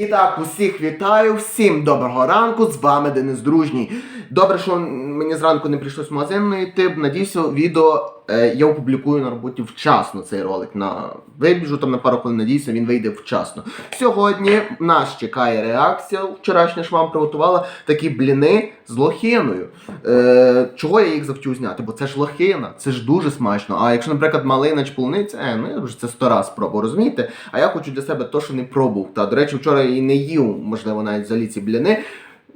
І так, усіх вітаю, всім доброго ранку, з вами Денис Дружній. Добре, що мені зранку не прийшлось в магазин йти. Надіюся, відео е, я опублікую на роботі вчасно цей ролик. На вибіжу там на пару хвилин, надіюся, він вийде вчасно. Сьогодні нас чекає реакція. Вчорашня ж вам приготувала такі бліни з лохиною. Е, чого я їх захотів зняти? Бо це ж лохина, це ж дуже смачно. А якщо, наприклад, малина чи полуниця, е, ну я вже це сто раз пробував, розумієте? А я хочу для себе то, що не пробував. Та, до речі, вчора і не їв, можливо, навіть взагалі ці бліни.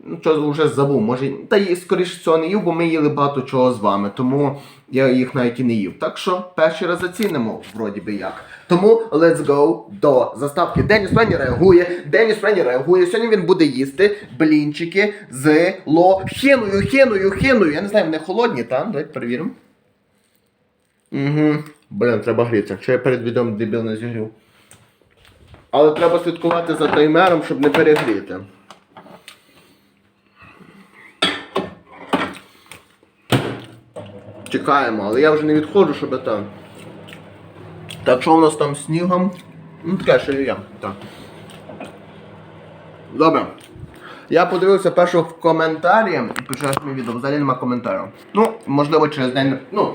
Ну, що вже забув, може, та і скоріше цього не їв, бо ми їли багато чого з вами, тому я їх навіть і не їв. Так що перший раз зацінимо, вроді би як. Тому let's go до заставки. Деніс Френі реагує. Деніс Френі реагує. Сьогодні він буде їсти блінчики з лохиною, хиною, хиною. Я не знаю, вони холодні, так? Давайте перевіримо. Угу. Блін, треба грітися. Що я перед відео дебіл не зігрів. Але треба слідкувати за таймером, щоб не перегріти. Чекаємо, але я вже не відходжу, щоб там. Так, що у нас там снігом? Ну, таке, що я. Так. Добре. Я подивився перше в коментарі і почав мій відео. Взагалі нема коментарів. Ну, можливо, через день. Ну.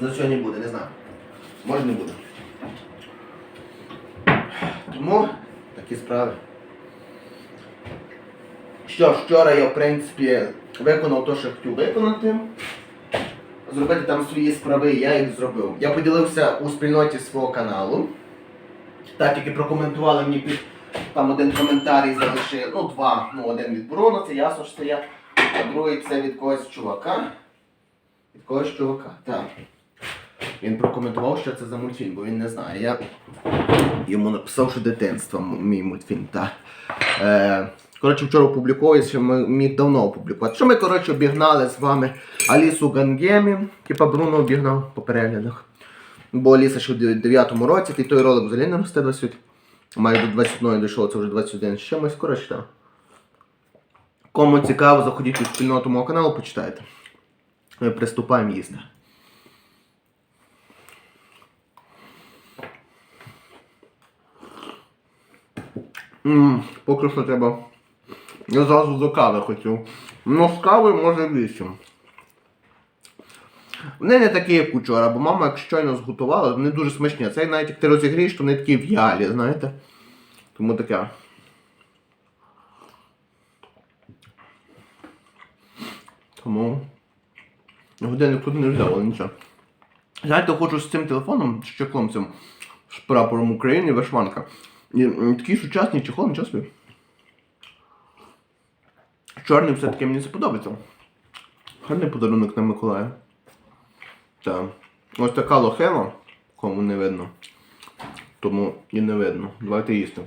За сьогодні буде, не знаю. Може не буде. Тому такі справи. Що вчора я, в принципі, виконав те, що хотів виконати. Зробити там свої справи, я їх зробив. Я поділився у спільноті свого каналу. Так, тільки прокоментували мені під там один коментарій залишив. Ну, два. Ну, один від Бруно, це ясно, що це я. А другий це від когось чувака. Від когось чувака, так. Він прокоментував, що це за мультфільм, бо він не знає. Я йому написав, що дитинство мій мультфільм, так. Е, коротше, вчора опубліковується, що ми міг давно опублікувати. Що ми, коротше, обігнали з вами Алісу Гангемі, типа Бруно обігнав по переглядах. Бо Аліса ще в 9-му році, ти той ролик взагалі не росте 20. Майже до 21 дійшов, це вже 21 з чимось, коротше, так. Кому цікаво, заходіть у спільноту мого каналу, почитайте. Ми приступаємо їсти. Ммм, треба. Я зразу до кави хотів. Ну, з кави може вісім. Вони не такі, як учора, бо мама, як щойно зготувала, вони дуже смачні. Це навіть як ти розігрієш, то вони такі в'ялі, знаєте. Тому таке. Тому. Годинник тут не взяв, але нічого. Знаєте, хочу з цим телефоном, з чехлом цим, з прапором України, вишванка. І, м, такий сучасний чехол, нічого собі. Чорний все-таки мені це подобається. Гарний подарунок на Миколая. Так. Ось така лохема, кому не видно. Тому і не видно. Давайте їсти.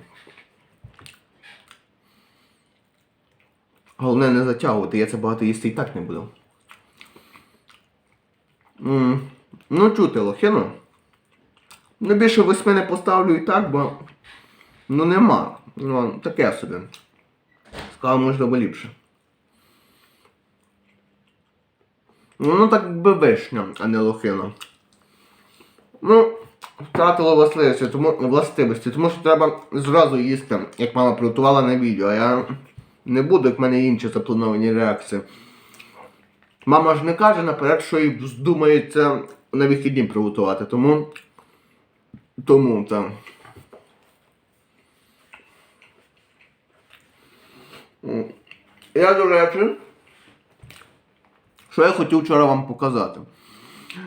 Головне не затягувати, я це багато їсти і так не буду. м Ну, чути лохину. Ну, більше восьми не поставлю і так, бо ну нема. Ну, таке собі. Сказав, можливо, ліпше. Ну, так би вишня, а не лохина. Ну, втратило властивості, тому, властивості, тому що треба зразу їсти, як мама приготувала на відео, я не буду, як в мене інші заплановані реакції. Мама ж не каже наперед, що їй здумається на вихідні приготувати, тому. Тому там. Я, до речі, що я хотів вчора вам показати.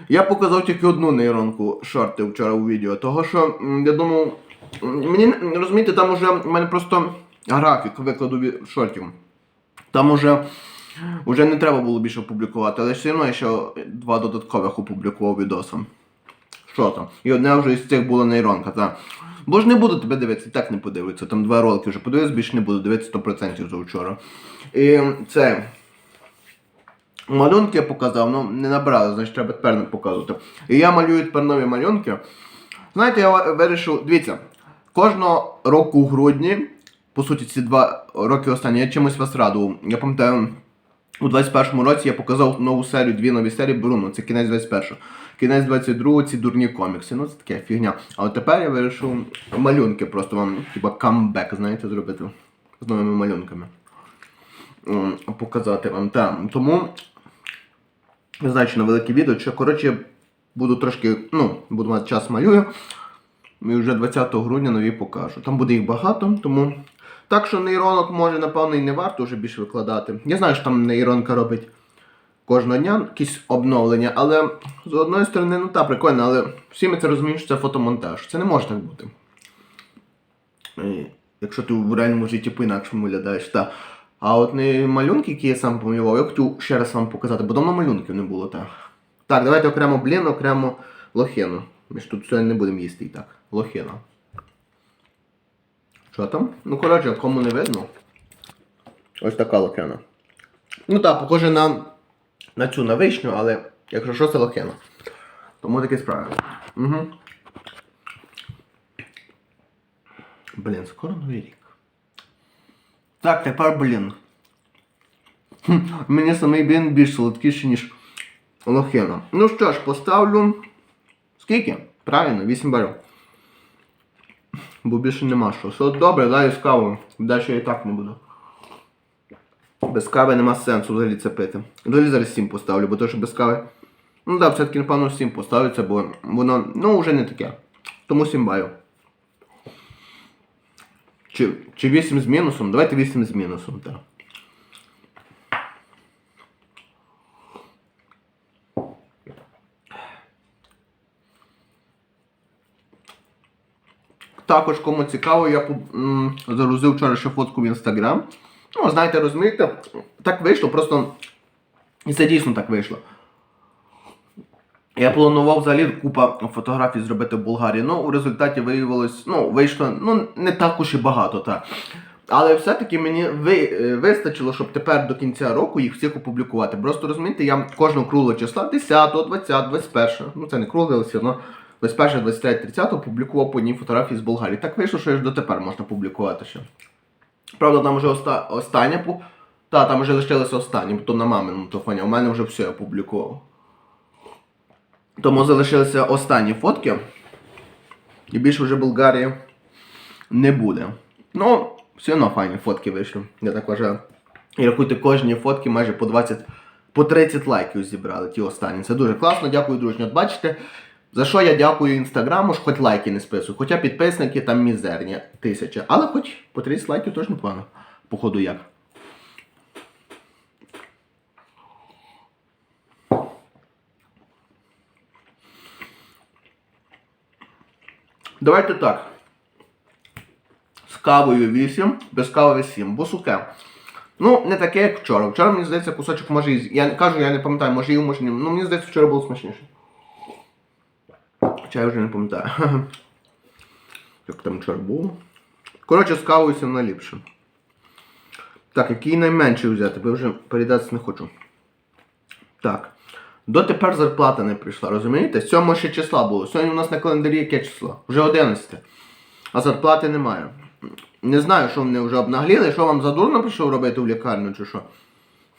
Я показав тільки одну нейронку шорти вчора у відео, того що я думав, мені розумієте, там уже в мене просто графік викладу шортів. Там уже, уже не треба було більше публікувати, але все одно я ще два додаткових опублікував відосом. Що там? І одне вже із цих була нейронка, так. Бо ж не буду тебе дивитися, так не подивитися. Там два ролики вже подивився, більше не буду дивитися 100% за вчора. І це. Малюнки я показав, ну не набрали, значить треба тепер показувати. І я малюю тепер нові малюнки. Знаєте, я вирішив, дивіться, кожного року у грудні, по суті, ці два роки останні, я чимось вас радував. Я пам'ятаю, У 21-му році я показав нову серію, дві нові серії Бруно, це кінець 21-го. Кінець 22-го ці дурні комікси. Ну це таке фігня. А от тепер я вирішив малюнки просто вам, типа камбек, знаєте, зробити з новими малюнками. Показати вам. Та, тому на велике відео, чи коротше буду трошки, ну, буду мати час малюю. І вже 20 грудня нові покажу. Там буде їх багато, тому. Так що нейронок може, напевно, і не варто вже більше викладати. Я знаю, що там нейронка робить кожного дня якісь обновлення, але з одної сторони, ну та прикольно, але всі ми це розуміємо, що це фотомонтаж. Це не може так бути. І Якщо ти в реальному житті по-інакшому виглядаєш, та. А от не малюнки, які я сам помалював, я хотів ще раз вам показати, бо давно малюнків не було, так. Так, давайте окремо блін, окремо лохину. Ми ж тут сьогодні не будемо їсти і так. Лохина. Що там? Ну, коротше, кому не видно. Ось така лохина. Ну так, похоже на, на цю на вишню, але якщо що, це лохина. Тому таке справи. Угу. Блін, скоро новий рік. Так, тепер блін. Мені самий блін більш солодкіший, ніж лохина. Ну що ж, поставлю. Скільки? Правильно, 8 балів. Бо більше нема що. Все добре, даю з кавою. Далі я і так не буду. Без кави нема сенсу взагалі це пити. Взагалі зараз 7 поставлю, бо то, що без кави. Ну так, все-таки, напевно, 7 поставиться, бо воно ну, вже не таке. Тому 7 балів. Чи, чи 8 з мінусом? Давайте 8 з мінусом, так. Також, кому цікаво, я загрузив вчора ще фотку в інстаграм. Ну, знаєте, розумієте, так вийшло, просто. І це дійсно так вийшло. Я планував взагалі купа фотографій зробити в Болгарії, ну у результаті виявилось, ну, вийшло ну, не так уж і багато, так. Але все-таки мені е, вистачило, щоб тепер до кінця року їх всіх опублікувати. Просто розумієте, я кожного круглого числа 10, 20, 21, ну це не кругле, але все одно 21, 23, 30 опублікував по одній фотографії з Болгарії. Так вийшло, що аж дотепер можна публікувати ще. Правда, там вже оста... остання Та, там вже лишилося останні, бо то на маминому телефоні, у мене вже все я опублікував. Тому залишилися останні фотки. І більше вже Болгарії не буде. Ну, все одно файні фотки вийшли, я так вважаю. І рахуйте, кожні фотки майже по 20, по 30 лайків зібрали, ті останні. Це дуже класно, дякую, дружні. От бачите, за що я дякую інстаграму, ж хоч лайки не списую. Хоча підписники там мізерні тисяча. Але хоч по 30 лайків теж непогано. Походу як. Давайте так. З кавою 8, без кави 7, бо суке. Ну, не таке, як вчора. Вчора, мені здається, кусочок може і... Я кажу, я не пам'ятаю, може їв, може ні. Ну, мені здається, вчора було смачніше. Хоча я вже не пам'ятаю. Як там вчора було. Коротше, з кавою 7 наліпше. Так, який найменший взяти, бо вже передатися не хочу. Так. Дотепер зарплата не прийшла, розумієте? 7 ще числа було. Сьогодні у нас на календарі яке число? Вже 11. А зарплати немає. Не знаю, що вони вже обнагліли, що вам задурно прийшов робити в лікарню чи що.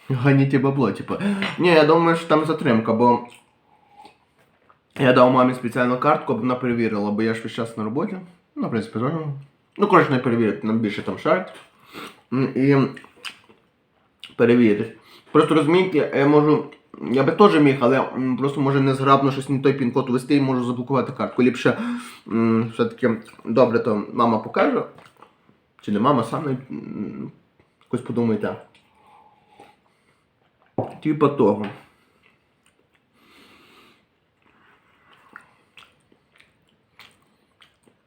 Ганіті бабло, типу. Ні, я думаю, що там затримка, бо я дав мамі спеціальну картку, аби вона перевірила, бо я ж весь час на роботі. Ну, в принципі, теж. Ну, коротше, не перевірити, нам більше там шарить. І перевірити. Просто розумієте, я можу. Я би теж міг, але просто може незграбно щось не той пін-код ввести і можу заблокувати картку. Ліпше все-таки добре, то мама покаже. Чи не мама, сам навіть, м, якось подумайте. Типа того.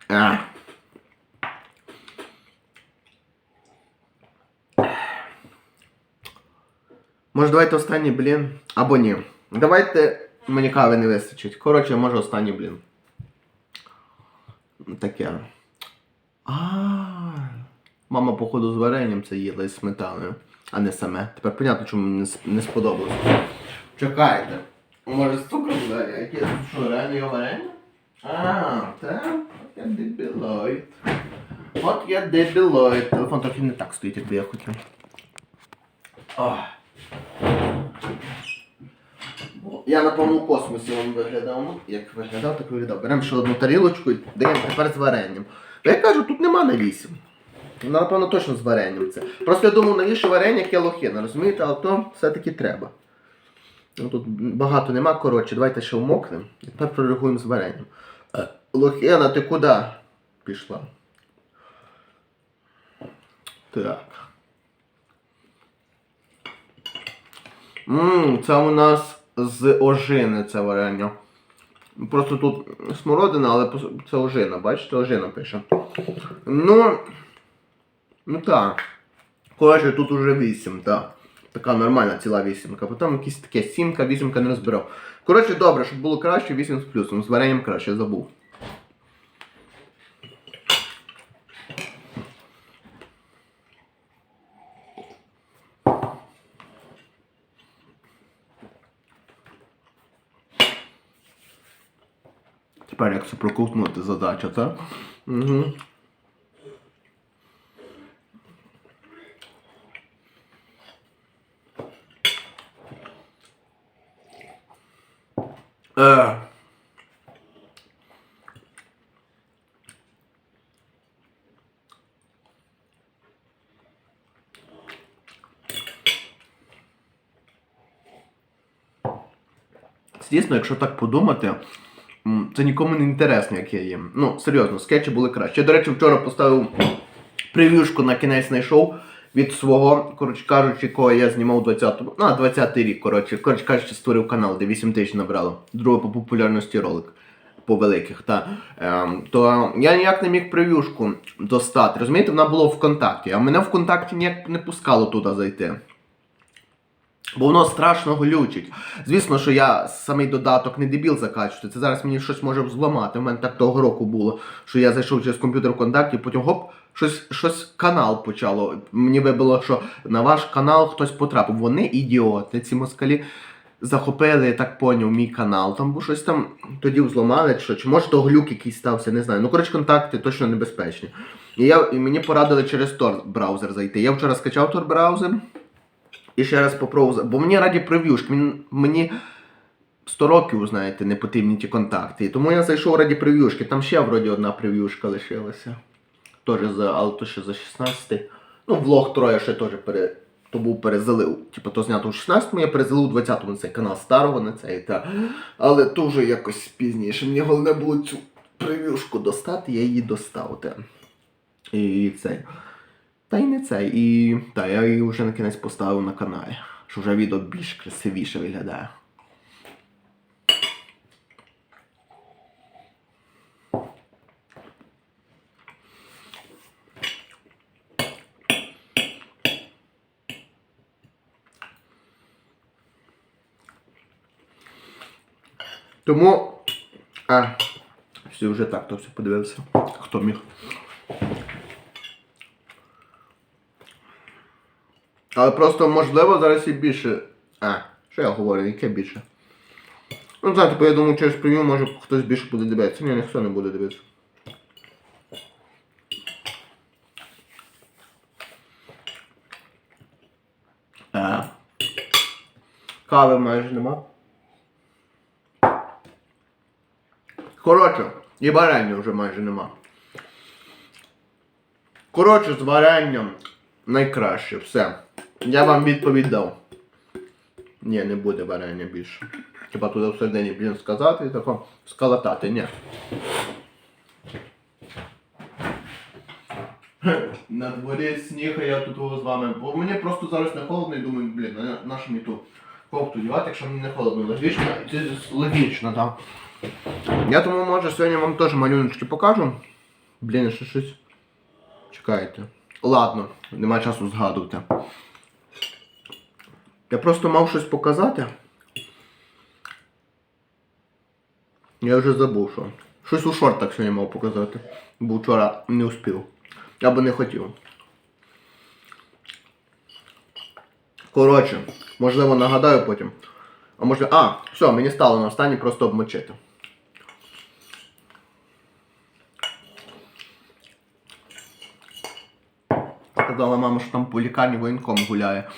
А. Може, давайте останній блін. Або ні. Давайте мені кави не вистачить. Коротше, може останній блін. Таке. А. Мама, походу, з варенням це їла із сметаною, а не саме. Тепер понятно, чому мені не с- не сподобалось. Чекайте. Може з цукром далі? Яке що, реально варення? А, так. От я дебілоїд. От я дебілоїд. Телефон трохи не так стоїть, як би я хотів. Ох. Я напевно у космосі вам виглядав. Ну, як виглядав, так виглядав. Беремо ще одну тарілочку і даємо тепер з варенням. Я кажу, тут нема на 8. Ну, напевно, точно з варенням це. Просто я думав, навіщо варення, як є лохина, розумієте, але то все-таки треба. Ну, тут багато нема, коротше, давайте ще вмокнемо. І тепер прореагуємо з варенням. Е, Лохина, ти куди пішла? Так. Ммм, це у нас з ожини це варення. Просто тут смородина, але це ожина, бачите, ожина пише. Ну. Ну так. Коротше, тут уже 8, так. Така нормальна ціла вісімка. Потім якісь таке сімка, вісімка не розбирав. Коротше, добре, щоб було краще, 8 з плюсом. З варенням краще, забув. Тепер як це проковтнути задача, так? Угу. Е. Звісно, якщо так подумати, це нікому не інтересно, як я їм. Ну, серйозно, скетчі були краще. Я, до речі, вчора поставив прев'юшку на кінець знайшов від свого, коротше кажучи, кого я знімав у 20-му, ну, 20-й рік, коротше, коротше кажучи, створив канал, де 8 тисяч набрало. Другий по популярності ролик. По великих, та ем, то я ніяк не міг прев'юшку достати. Розумієте, вона була в ВКонтакті, а мене в ВКонтакті ніяк не пускало туди зайти. Бо воно страшно глючить. Звісно, що я самий додаток не дебіл закачувати. Це зараз мені щось може зламати. У мене так того року було, що я зайшов через комп'ютер ВКонтакті, потім гоп, щось, щось канал почало. Мені вибило, що на ваш канал хтось потрапив. Вони ідіоти, ці москалі. Захопили, я так поняв, мій канал. Там був щось там тоді взломали, чи що, чи може то глюк якийсь стався, не знаю. Ну, коротше, контакти точно небезпечні. І, я, і мені порадили через Tor браузер зайти. Я вчора скачав Tor браузер. І ще раз попробував. Бо мені раді прев'юшки. Мені, мені 100 років, знаєте, не потрібні ті контакти. І тому я зайшов раді прев'юшки. Там ще вроді одна прев'юшка лишилася. Теж за, але то ще за 16. Ну, влог троє ще теж пере, то був перезалив. Типу, то знято у 16-му, я перезалив у 20-му на цей канал старого на цей. Та. Але то вже якось пізніше. Мені головне було цю прев'юшку достати, я її достав. Та. І цей. Та й не це. І та, я її вже на кінець поставив на каналі. Що вже відео більш красивіше виглядає. Тому. А, всі вже так то все подивився. Хто міг. Але просто можливо зараз і більше. А, що я говорю, яке більше? Ну, знаєте, бо я думаю, через прев'ю може хтось більше буде дивитися. Ні, ніхто не буде дивитися. А. Кави майже нема. Коротше, і варення вже майже нема. Коротше, з варенням найкраще, все. Я вам відповідь дав. Ні, не буде варення більше. Хіба туди всередині, блін, сказати і тако скалатати, ні. На дворі сніг, а я тут з вами. Бо мені просто зараз не холодно і думаю, блін, на, що мені ту кофту дівати, якщо мені не холодно. Логічно, це логічно, так. Я тому може сьогодні вам теж малюночки покажу. Блін, що щось. Чекайте. Ладно, нема часу згадувати. Я просто мав щось показати. Я вже забув, що. Щось у шортах сьогодні мав показати. Бо вчора не успів. Я би не хотів. Коротше, можливо нагадаю потім. А може. А, все, мені стало на останній просто обмочити. Казала мама, що там по лікарні воєнком гуляє.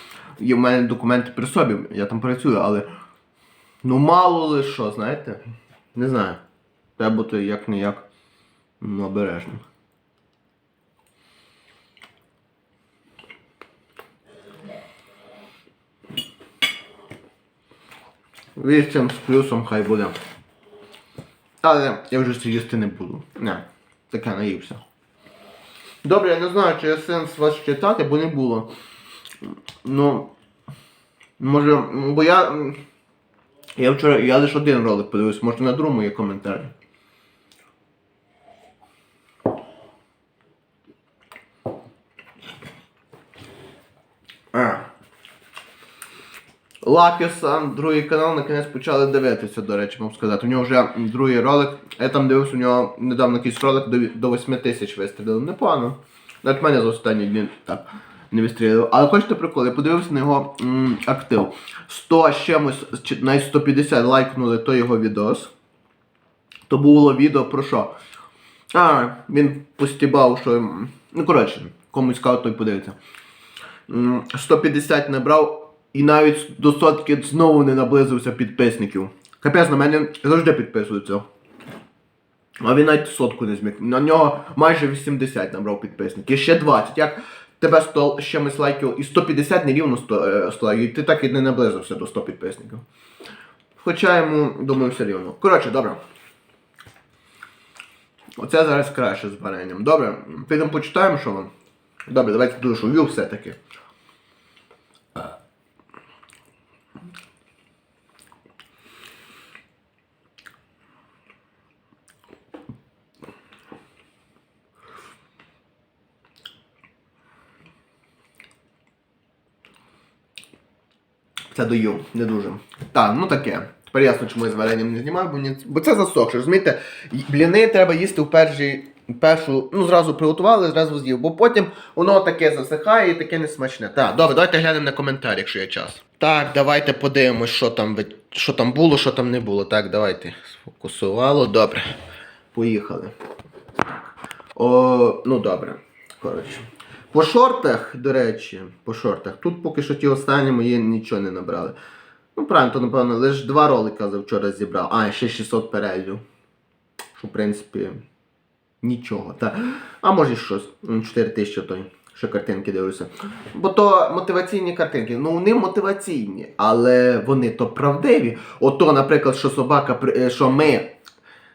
В мене документи при собі, я там працюю, але. Ну мало ли що, знаєте? Не знаю. Треба бути як не як обережним. Вісім з плюсом хай буде. Але я вже це їсти не буду. Не, таке наївся. Добре, я не знаю, чи є сенс вас читати, бо не було. Ну. Може, бо я. Я вчора, я лише один ролик подивився, може на другому є коментарі. А. Лапіса, другий канал, наконець почали дивитися, до речі, можу сказати. У нього вже другий ролик. Я там дивився, у нього недавно якийсь ролик до, до 8 тисяч вистрілив. Непогано. Навіть мене за останні дні так не вистрілив. Але хочете прикол, я подивився на його м, актив. 100 з чимось, чи навіть 150 лайкнули той його відос. То було відео про що? А, він постібав, що. Ну, коротше, комусь цікаво, той подивиться. 150 набрав і навіть до сотки знову не наблизився підписників. Капець на мене завжди підписуються. А він навіть сотку не зміг. На нього майже 80 набрав підписників. І ще 20. Як тебе 100 з чимось лайків і 150 нерівно 100, е, 100 лайків, і ти так і не наблизився до 100 підписників. Хоча йому, думаю, все рівно. Коротше, добре. Оце зараз краще з варенням. Добре, підемо почитаємо, що вам. Добре, давайте душу вів все-таки. Це дою, не дуже. Так, ну таке. Тепер ясно, чому я з варенням не знімаю, бо, ні... бо це засохше. Розумієте, бліни треба їсти в першій, першу, ну зразу приготували, зразу з'їв, бо потім воно таке засихає і таке несмачне. Так, добре, давайте глянемо на коментар, якщо є час. Так, давайте подивимось, що там, що там було, що там не було. Так, давайте. Сфокусувало, добре. Поїхали. О, ну добре. Коротше. По шортах, до речі, по шортах. Тут поки що ті останні мої нічого не набрали. Ну, правильно, то напевно, лише два ролика за вчора зібрав. А, ще 600 переглядів. Що, в принципі, нічого. Та. А може щось. М, 4 тисячі той. Ще картинки дивлюся. Бо то мотиваційні картинки. Ну, вони мотиваційні, але вони то правдиві. Ото, наприклад, що собака, е, що ми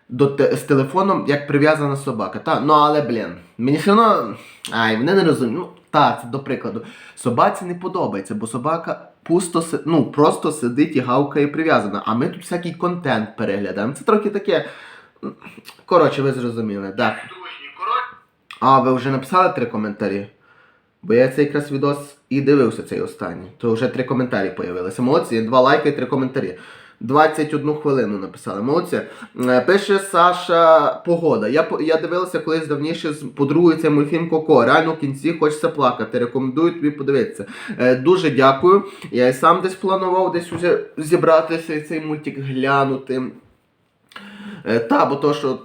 до з телефоном як прив'язана собака. Та, ну але блін, мені все одно. Ай, вони не розуміють. Ну, та, це до прикладу. Собаці не подобається, бо собака пусто ну, просто сидить і гавкає прив'язана. А ми тут всякий контент переглядаємо. Це трохи таке. Коротше, ви зрозуміли, так. А, ви вже написали три коментарі? Бо я цей якраз відос і дивився цей останній. То вже три коментарі появилися. Молодці, два лайки і три коментарі. 21 хвилину написали. Молодці. Е, Пише Саша Погода. Я, я дивилася колись давніше з подругою цей мультфільм Коко. Реально в кінці хочеться плакати. Рекомендую тобі подивитися. Е, Дуже дякую. Я і сам десь планував десь уже зібратися цей мультик глянути. Е, Та, бо то, що.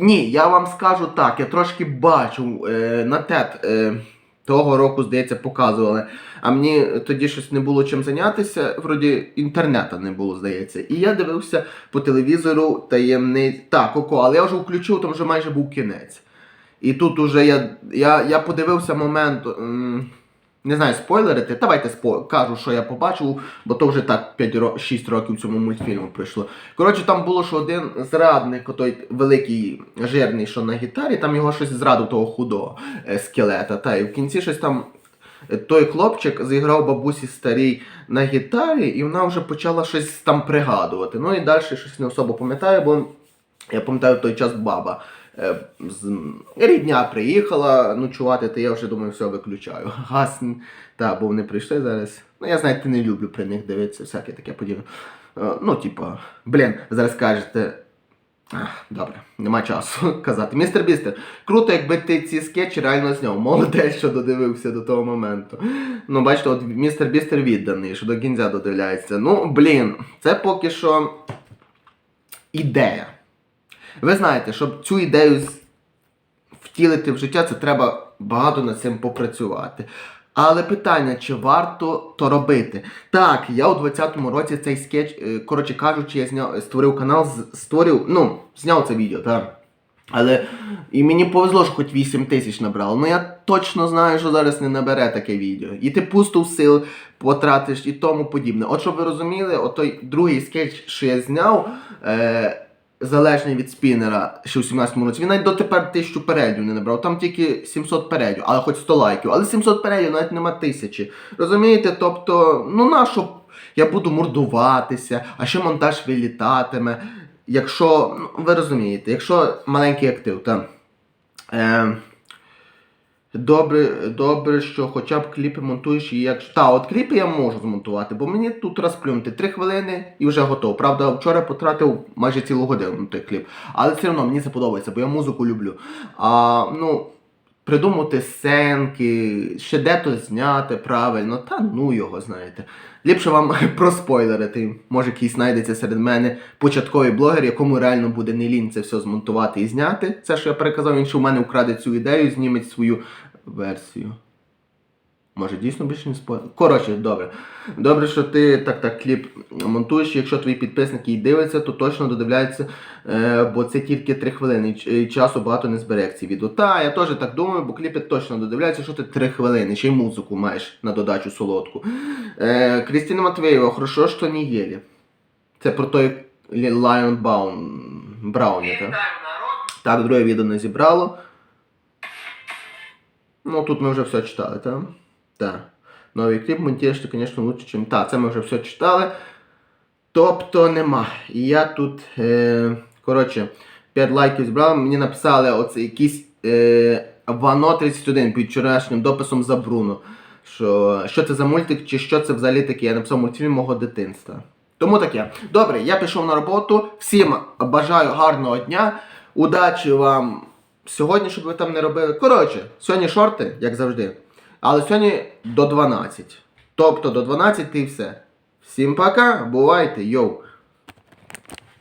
Ні, я вам скажу так, я трошки бачив е, на тет е, того року, здається, показували. А мені тоді щось не було чим зайнятися, вроді інтернету не було, здається. І я дивився по телевізору таємниць. Так, око, але я вже включив, там вже майже був кінець. І тут уже я, я, я подивився момент. м, не знаю, спойлерити. Давайте спо... кажу, що я побачив, бо то вже так 5 ро... 6 років цьому мультфільму пройшло. Коротше, там було, що один зрадник, той великий жирний, що на гітарі, там його щось зрадив того худого е, скелета. Та, і в кінці щось там. е, Той хлопчик зіграв бабусі старій на гітарі, і вона вже почала щось там пригадувати. Ну і далі щось не особо пам'ятаю, бо я пам'ятаю в той час баба. Е, З... Рідня приїхала ночувати, то я вже думаю, все виключаю. Газ, та, бо вони прийшли зараз. Ну, я знаєте, не люблю при них дивитися, всяке таке подібне. Е, Ну, типа, блін, зараз кажете. Ах, добре, нема часу казати. Містер Бістер, круто, якби ти ці скетчі реально зняв. Молодець, що додивився до того моменту. Ну, бачите, от містер Бістер відданий, що до кінця додивляється. Ну, блін, це поки що ідея. Ви знаєте, щоб цю ідею втілити в життя, це треба багато над цим попрацювати. Але питання, чи варто то робити? Так, я у 20-му році цей скетч, е, коротше кажучи, я зняв, створив канал, створив, ну, зняв це відео, так. Але і мені повезло, що хоч 8 тисяч набрало. Ну я точно знаю, що зараз не набере таке відео. І ти пусту сил потратиш і тому подібне. От щоб ви розуміли, от той другий скетч, що я зняв, е, залежний від спінера, ще у 17-му році, він навіть дотепер тисячу передів не набрав. Там тільки 700 передів, але хоч 100 лайків. Але 700 передів навіть нема тисячі. Розумієте? Тобто, ну на що я буду мордуватися, а ще монтаж вилітатиме. Якщо, ну, ви розумієте, якщо маленький актив, там. Е, Добре, добре, що хоча б кліпи монтуєш і як. Та, от кліпи я можу змонтувати, бо мені тут розплюнути 3 хвилини і вже готово. Правда, вчора потратив майже цілу годину на той кліп. Але все одно мені це подобається, бо я музику люблю. А, ну, придумати сценки, ще де-то зняти правильно, та ну його, знаєте. Ліпше вам проспойлерити. Може, якийсь знайдеться серед мене початковий блогер, якому реально буде не лінь це все змонтувати і зняти. Це, що я переказав, він ще в мене вкраде цю ідею, зніметь свою версію. Може, дійсно більше не спойлер. Коротше, добре. Добре, що ти так так кліп монтуєш. Якщо твої підписники і дивляться, то точно додивляються, е, бо це тільки 3 хвилини. і часу багато не збереться відео. Та, я теж так думаю, бо кліпи точно додивляються, що ти 3 хвилини, ще й музику маєш на додачу солодку. Е, Крістіна Матвеєва, хорошо, що не єлі. Це про той Брауні, так? Так, друге відео не зібрало. Ну, тут ми вже все читали, так? Так. Новий кліп монтуєш, звісно, лучше, ніж. Так, це ми вже все читали. Тобто нема. І я тут, е, коротше, 5 лайків збрав. Мені написали оце якийсь е, Вано 31 під вчорашнім дописом за Бруно. Що, що це за мультик, чи що це взагалі таке? Я написав мультфільм мого дитинства. Тому таке. Добре, я пішов на роботу. Всім бажаю гарного дня. Удачі вам сьогодні, щоб ви там не робили. Коротше, сьогодні шорти, як завжди. Але сьогодні до 12. Тобто до 12 і все. Всім пока, бувайте, йоу.